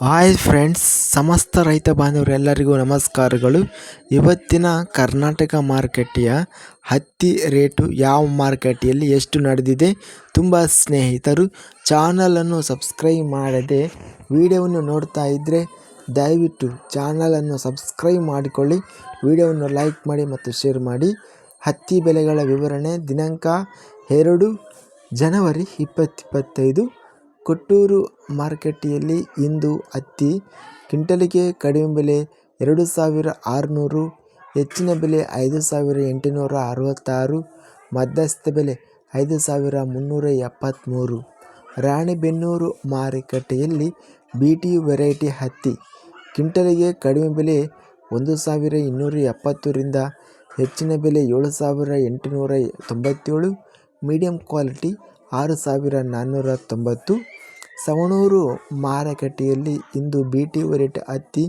Hi friends ಸಮಸ್ತ ರೈತ ಬಾಂಧವರೆಲ್ಲರಿಗೂ ನಮಸ್ಕಾರಗಳು. ಇವತ್ತಿನ ಕರ್ನಾಟಕ ಮಾರುಕಟ್ಟೆಯ ಹತ್ತಿ ರೇಟು ಯಾವ ಮಾರುಕಟ್ಟೆಯಲ್ಲಿ ಎಷ್ಟು ನಡೆದಿದೆ ತುಂಬ ಸ್ನೇಹಿತರು ಚಾನಲನ್ನು ಸಬ್ಸ್ಕ್ರೈಬ್ ಮಾಡದೆ ವಿಡಿಯೋವನ್ನು ನೋಡ್ತಾ ಇದ್ದರೆ ದಯವಿಟ್ಟು ಚಾನಲನ್ನು ಸಬ್ಸ್ಕ್ರೈಬ್ ಮಾಡಿಕೊಳ್ಳಿ, ವಿಡಿಯೋವನ್ನು ಲೈಕ್ ಮಾಡಿ ಮತ್ತು ಶೇರ್ ಮಾಡಿ. ಹತ್ತಿ ಬೆಲೆಗಳ ವಿವರಣೆ ದಿನಾಂಕ ಎರಡು ಜನವರಿ ಇಪ್ಪತ್ತಿಪ್ಪತ್ತೈದು ಕೊಟ್ಟೂರು ಮಾರುಕಟ್ಟೆಯಲ್ಲಿ ಇಂದು ಹತ್ತಿ ಕ್ವಿಂಟಲಿಗೆ ಕಡಿಮೆ ಬೆಲೆ ಎರಡು ಸಾವಿರ ಆರುನೂರು, ಹೆಚ್ಚಿನ ಬೆಲೆ ಐದು ಸಾವಿರ ಎಂಟುನೂರ ಅರವತ್ತಾರು ಮಧ್ಯಸ್ಥ ಬೆಲೆ ಐದು ಸಾವಿರ ಮುನ್ನೂರ ಎಪ್ಪತ್ತ್ಮೂರು ರಾಣಿಬೆನ್ನೂರು ಮಾರುಕಟ್ಟೆಯಲ್ಲಿ ಬಿ ಟಿ ವೆರೈಟಿ ಹತ್ತಿ ಕ್ವಿಂಟಲಿಗೆ ಕಡಿಮೆ ಬೆಲೆ ಒಂದು ಸಾವಿರ ಇನ್ನೂರ ಎಪ್ಪತ್ತರಿಂದ ಹೆಚ್ಚಿನ ಬೆಲೆ ಏಳು ಸಾವಿರ ಎಂಟುನೂರ ತೊಂಬತ್ತೇಳು ಮೀಡಿಯಂ ಕ್ವಾಲಿಟಿ ಆರು ಸಾವಿರ ನಾನ್ನೂರ ತೊಂಬತ್ತು ಸವಣೂರು ಮಾರುಕಟ್ಟೆಯಲ್ಲಿ ಇಂದು ಬಿ ಟಿ ವೆರೈಟಿ ಹತ್ತಿ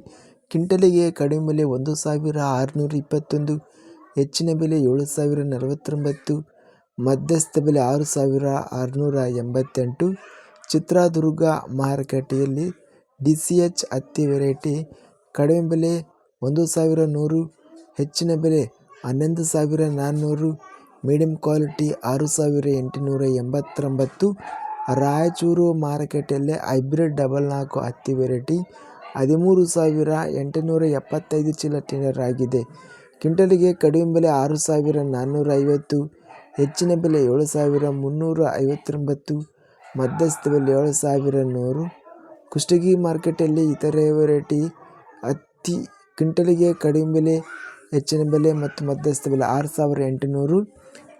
ಕ್ವಿಂಟಲಿಗೆ ಕಡಿಮೆ ಬೆಲೆ ಒಂದು ಸಾವಿರ ಆರುನೂರ ಇಪ್ಪತ್ತೊಂದು, ಹೆಚ್ಚಿನ ಬೆಲೆ ಏಳು ಸಾವಿರ ನಲವತ್ತೊಂಬತ್ತು, ಮಧ್ಯಸ್ಥ ಬೆಲೆ ಆರು ಸಾವಿರ ಆರುನೂರ ಎಂಬತ್ತೆಂಟು. ಚಿತ್ರದುರ್ಗ ಮಾರುಕಟ್ಟೆಯಲ್ಲಿ ಡಿ ಸಿ ಎಚ್ ಹತ್ತಿ ವೆರೈಟಿ ಕಡಿಮೆ ಬೆಲೆ ಒಂದು ಸಾವಿರ ನೂರು, ಹೆಚ್ಚಿನ ಬೆಲೆ ಹನ್ನೊಂದು ಸಾವಿರ ನಾನ್ನೂರು, ಮೀಡಿಯಂ ಕ್ವಾಲಿಟಿ ಆರು ಸಾವಿರ ಎಂಟುನೂರ ಎಂಬತ್ತೊಂಬತ್ತು ರಾಯಚೂರು ಮಾರುಕಟ್ಟೆಯಲ್ಲಿ ಹೈಬ್ರಿಡ್ ಡಬಲ್ ನಾಲ್ಕು ಹತ್ತಿ ವೆರೈಟಿ ಹದಿಮೂರು ಸಾವಿರ ಎಂಟುನೂರ ಎಪ್ಪತ್ತೈದು ಚೀಲ ಟೆಂಡರ್ ಆಗಿದೆ. ಕ್ವಿಂಟಲಿಗೆ ಕಡಿಮೆ ಬೆಲೆ ಆರು ಸಾವಿರ ನಾನ್ನೂರ ಐವತ್ತು, ಹೆಚ್ಚಿನ ಬೆಲೆ ಏಳು ಸಾವಿರ ಮುನ್ನೂರ ಐವತ್ತೊಂಬತ್ತು, ಮಧ್ಯಸ್ಥ ಬೆಲೆ ಏಳು ಸಾವಿರ ನೂರು. ಕುಷ್ಟಗಿ ಮಾರ್ಕೆಟಲ್ಲಿ ಇತರೆ ವೆರೈಟಿ ಹತ್ತಿ ಕ್ವಿಂಟಲಿಗೆ ಕಡಿಮೆ ಬೆಲೆ, ಹೆಚ್ಚಿನ ಬೆಲೆ ಮತ್ತು ಮಧ್ಯಸ್ಥ ಬೆಲೆ ಆರು ಸಾವಿರ ಎಂಟುನೂರು.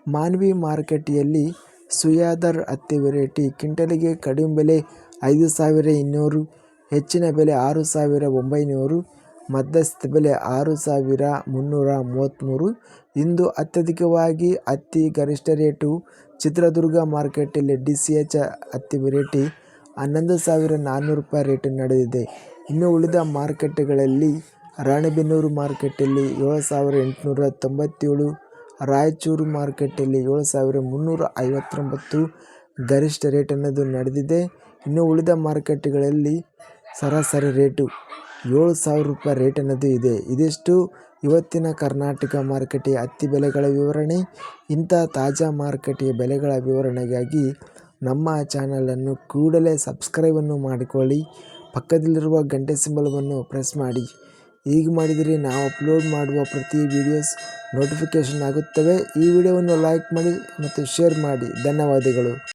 ಮಾನ್ವಿ ಮಾರುಕಟ್ಟೆಯಲ್ಲಿ ಸುಯಾದರ್ ಹತ್ತಿ ವೆರೈಟಿ. ಕ್ವಿಂಟಲಿಗೆ ಕಡಿಮೆ ಬೆಲೆ ಐದು ಸಾವಿರ ಇನ್ನೂರು, ಹೆಚ್ಚಿನ ಬೆಲೆ ಆರು ಸಾವಿರ ಒಂಬೈನೂರು, ಮಧ್ಯಸ್ಥ ಬೆಲೆ ಆರು ಸಾವಿರ ಮುನ್ನೂರ ಮೂವತ್ತ್ಮೂರು. ಇಂದು ಅತ್ಯಧಿಕವಾಗಿ ಹತ್ತಿ ಗರಿಷ್ಠ ರೇಟು ಚಿತ್ರದುರ್ಗ ಮಾರ್ಕೆಟಲ್ಲಿ ಡಿ ಸಿ ಎಚ್ ಹತ್ತಿ ವೆರೈಟಿ ಹನ್ನೊಂದು ಸಾವಿರ ನಾನ್ನೂರು ರೂಪಾಯಿ ರೇಟ್ ನಡೆದಿದೆ. ಇನ್ನು ಉಳಿದ ಮಾರ್ಕೆಟ್ಗಳಲ್ಲಿ ರಾಣೆಬೆನ್ನೂರು ಮಾರ್ಕೆಟಲ್ಲಿ ಏಳು ಸಾವಿರ ಎಂಟುನೂರ ತೊಂಬತ್ತೇಳು ರಾಯಚೂರು ಮಾರ್ಕೆಟಲ್ಲಿ ಏಳು ಸಾವಿರ ಮುನ್ನೂರ ಐವತ್ತೊಂಬತ್ತು ಗರಿಷ್ಠ ರೇಟ್ ಅನ್ನೋದು ನಡೆದಿದೆ. ಇನ್ನು ಉಳಿದ ಮಾರುಕಟ್ಟೆಗಳಲ್ಲಿ ಸರಾಸರಿ ರೇಟು ಏಳು ಸಾವಿರ ರೂಪಾಯಿ ರೇಟ್ ಅನ್ನೋದು ಇದೆ. ಇದಿಷ್ಟು ಇವತ್ತಿನ ಕರ್ನಾಟಕ ಮಾರುಕಟ್ಟೆಯ ಹತ್ತಿ ಬೆಲೆಗಳ ವಿವರಣೆ. ಇಂಥ ತಾಜಾ ಮಾರುಕಟ್ಟೆಯ ಬೆಲೆಗಳ ವಿವರಣೆಗಾಗಿ ನಮ್ಮ ಚಾನಲನ್ನು ಕೂಡಲೇ ಸಬ್ಸ್ಕ್ರೈಬನ್ನು ಮಾಡಿಕೊಳ್ಳಿ. ಪಕ್ಕದಲ್ಲಿರುವ ಗಂಟೆ ಸಿಂಬಲವನ್ನು ಪ್ರೆಸ್ ಮಾಡಿ. ಹೀಗೆ ಮಾಡಿದರೆ ನಾವು ಅಪ್ಲೋಡ್ ಮಾಡುವ ಪ್ರತಿ ವೀಡಿಯೋಸ್ ನೋಟಿಫಿಕೇಷನ್ ಆಗುತ್ತವೆ. ಈ ವಿಡಿಯೋವನ್ನು ಲೈಕ್ ಮಾಡಿ ಮತ್ತು ಶೇರ್ ಮಾಡಿ. ಧನ್ಯವಾದಗಳು.